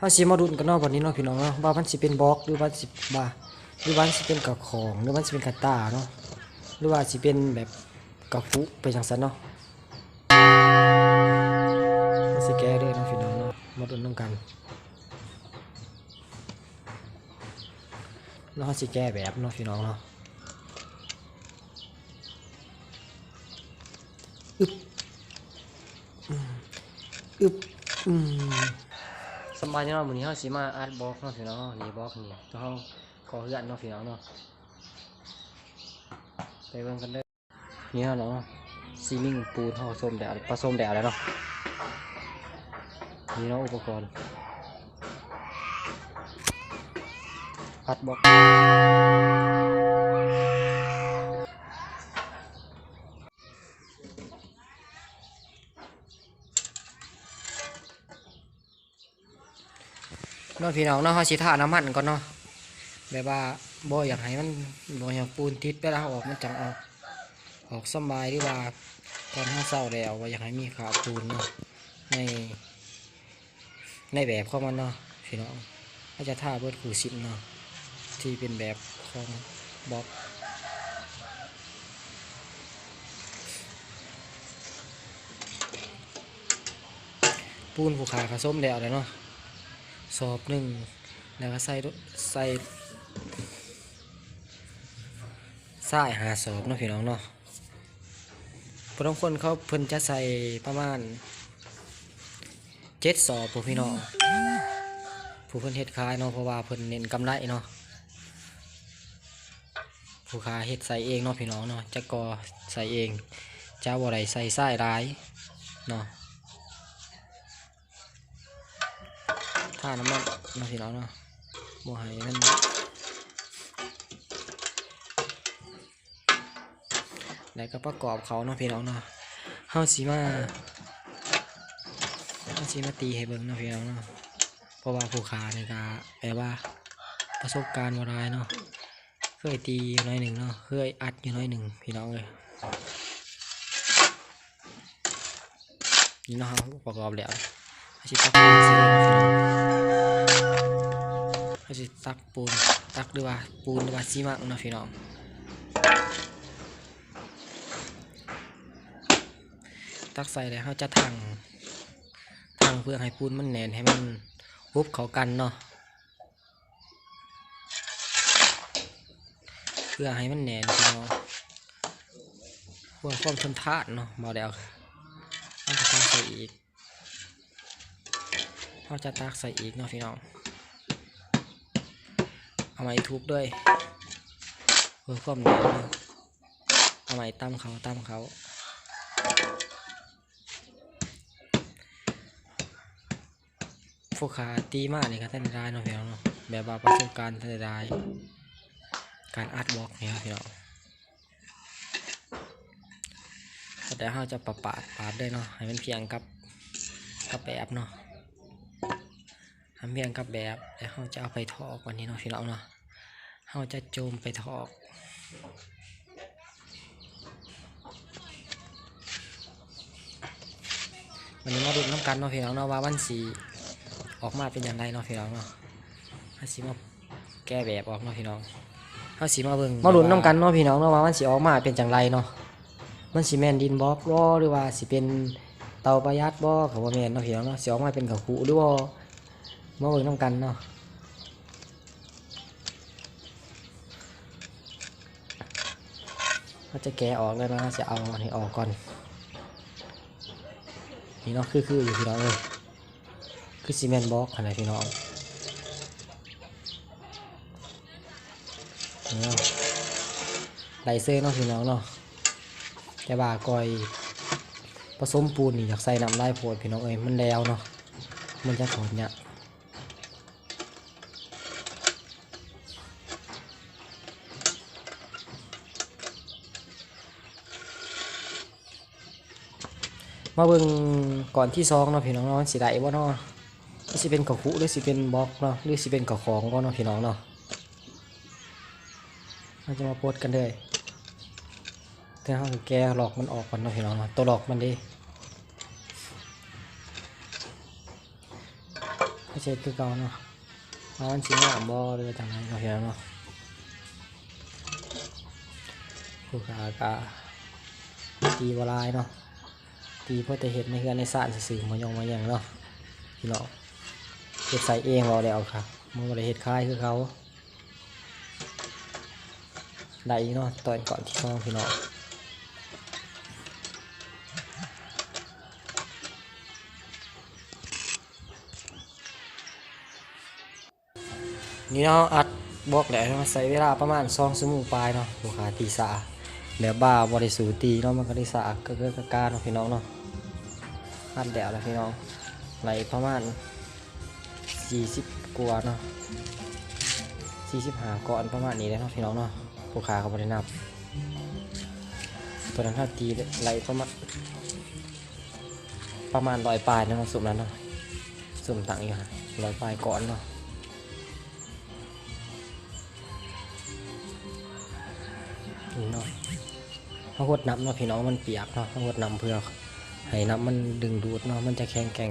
เฮาสิมาดุนกันเนาะวันนี้เนาะพี่น้องเนาะว่ามันสิเป็นบล็อกหรือว่าสิว่าหรือว่ามันสิเป็นกับของหรือว่ามันสิเป็นกับตาเนาะหรือว่าสิเป็นแบบกับฟุไปจังซั่นเนาะมันสิแก้เด้อเนาะพี่น้องเนาะมาดุนนํกันแล้วเฮาสิแก้แบบเนาะพี่น้องเนาะอึบอึบอืม บายจังเนาะมื้อนี้เฮาสิมาอัดบล็อกเนาะพี่น้องเนาะนี่บล็อกนี่ตัวเฮาขอเฮือนเนาะพี่น้องเนาะไปเบิ่งกันเด้อนี่เนาะเนาะซีลิ่งปูนเฮาส้มแดดผสมแดดแล้วเนาะนี่เนาะอุปกรณ์อัดบล็อก เนาะพี่น้องเนาะเฮาสิทาน้ำมันก่อนเนาะแบบว่าบ่อยากให้มันบ่อยากปูนติดเวลาเออกมันจังออกออกสบายหรือว่าตอนเฮาเศร้าแล้วว่าอยากให้มีขาปูนเนาะในในแบบของมันเนาะพี่น้องเขาจะท่าเบิดขู่สิบเนาะที่เป็นแบบของบล็อกปูนผูขาผสมแล้วเลยเนาะ สอบหนึ่งแล้วก็ใส่ใส่ใส่หาสอบเนาะพี่น้องเนาะพบางคนเขาเพิ่นจะใส่ประมาณเจ็ดสอบผู้พี่น้องผู้เพิ่นเฮ็ดขายเนาะเพราะว่าเพิ่นเน้นกำไรเนาะผู้ค้าเฮ็ดใส่เองเนาะพี่น้องเนาะจะกอใส่เองจะบ่ได้ใส่ไส้ร้ายเนาะ ถ้าน้ำมันเนาพี่น้องเนาะบ่ให้มันแล้วก็ประกอบเขาเนาะพี่น้องเนาะเฮาสิมาอาชีมาตีให้เบิ่งเนาะพี่น้องเนาะเพราะว่าผู้ค้าเนี่ก็แปลว่าประสบการณ์บ่ร้ายเนาะเคยตีอยู่น้อยหนึ่งเนาะเคยอัดอยู่น้อยหนึ่งพี่น้องเลยนี่เนาะประกอบแล้ว อาชีตักปูนส่เลยเนะพี่น้องอาชีตักปูนตักหรือว่าปูนหรือว่าซีมังนะพี่น้องตักใส่แล้วเขาจะทังทางเพื่อให้ปูนมันแน่นให้มันรุบเขากันเนาะเพื่อให้มันแน่นพี่น้องเพื่อความทนทานเนาะมาแล้วเราจะตักใส่อีก เราจะตักใส่อีกเนาะพี่น้อง เอาไม้ทุบด้วยเพื่อความแน่นเนาะเอาไม้ตั้มเขาตั้มเขาผู้ขาตีมากเลยครับท่านได้เนาะพี่น้องเนาะแบบว่าประสบการณ์ท่านได้การอัดบล็อกเนี่ยพี่น้องแต่เราจะปรับปาดปาดได้เนาะให้มันเพียงกับกับแบบเนาะ ทำเพียงกับแบบแล้วเราจะเอาไปทอกวันนี้เนาะพี่น้องเนาะเราจะโจมไปทอกวันนี้มาดูน้ำกันเนาะพี่น้องเนาะว่าวันสีออกมาเป็นอย่างไรเนาะพี่น้องเนาะเขาสิมาแก้แบบออกเนาะพี่น้องเขาสิมาเบิ่งมาลุ้นน้ำกันเนาะพี่น้องเนาะว่ามันสิออกมาเป็นจังไรเนาะมันสิแมนดินบล็อกหรือว่าสิเป็นเตาประหยัดบ่เขาว่าแม่นเนาะพี่น้องเนาะสิออกมาเป็นกับคูหรือบ่า มาเบิ่งน้ำกันเนาะเขาจะแกะออกเลยนะจะเอาอันนี้ออกก่อน นี่เนาะคือๆอยู่พี่น้องเลยคือซีเมนต์บล็อกอะไรพี่น้องนี่เนาะไลเซอร์เนาะพี่น้องเนาะแต่ว่ากอยผสมปูนนี่อยากใส่น้ำลายโพดพี่น้องเอ้ยมันแล้วเนาะมันจะถอนเนี่ย มาเบิ่งก่อนที่ซองเนาะพี่น้องเนาะสิได้บ่เนาะสิเป็นกระคุหรือสิเป็นบล็อกเนาะหรือสิเป็นกระของก็เนาะพี่น้องเนาะเราจะมาโพสกันเลยแต่เราแกหลอกมันออกก่อนเนาะพี่น้องเนาะตัวหลอกมันดิไม่ใช่คือเก่าเนาะว่ามันสิงามบ่หรือจังไดเนาะพี่น้องเนาะผู้ขากะตีบ่หลายเนาะ ตีเพื่อจะเห็ดในเฮือนในสานซื่อมายองมาหยังเนาะพี่น้องเฮ็ดใส่เองบ่แล้วครับมันบ่ได้เฮ็ดคลายคือเขาได้เนาะตอนก่อนที่น้องพี่น้องนี่เนาะอัดบอกแล้วเนาใช้เวลาประมาณสองชั่วโมงปลายเนาะลูกค้าตีสา แล้วบ้าบริสูตีเนาะมันก็ได้สาก็เกิดกการเนาะพี่น้องเนาะอัดแล้วแล้วพี่น้องไหลประมาณสี่สิบกว่าเนาะสี่สิบห้าก่อนประมาณนี้เลยเนาะพี่น้องเนาะลูกค้าเขาบรินับตัวนั้นถ้าตีไหลประมาณประมาณร้อยปลายเนาะสุ่มนั้นเนาะสุ่มตังอยู่ฮะร้อยปลายก่อนเนาะนี่เนาะ เขาหดน้ำเนาะพี่น้องมันเปียกเนาะเขาหดน้ำเพื่อให้น้ำมันดึงดูดเนาะมันจะแข็งแกร่ง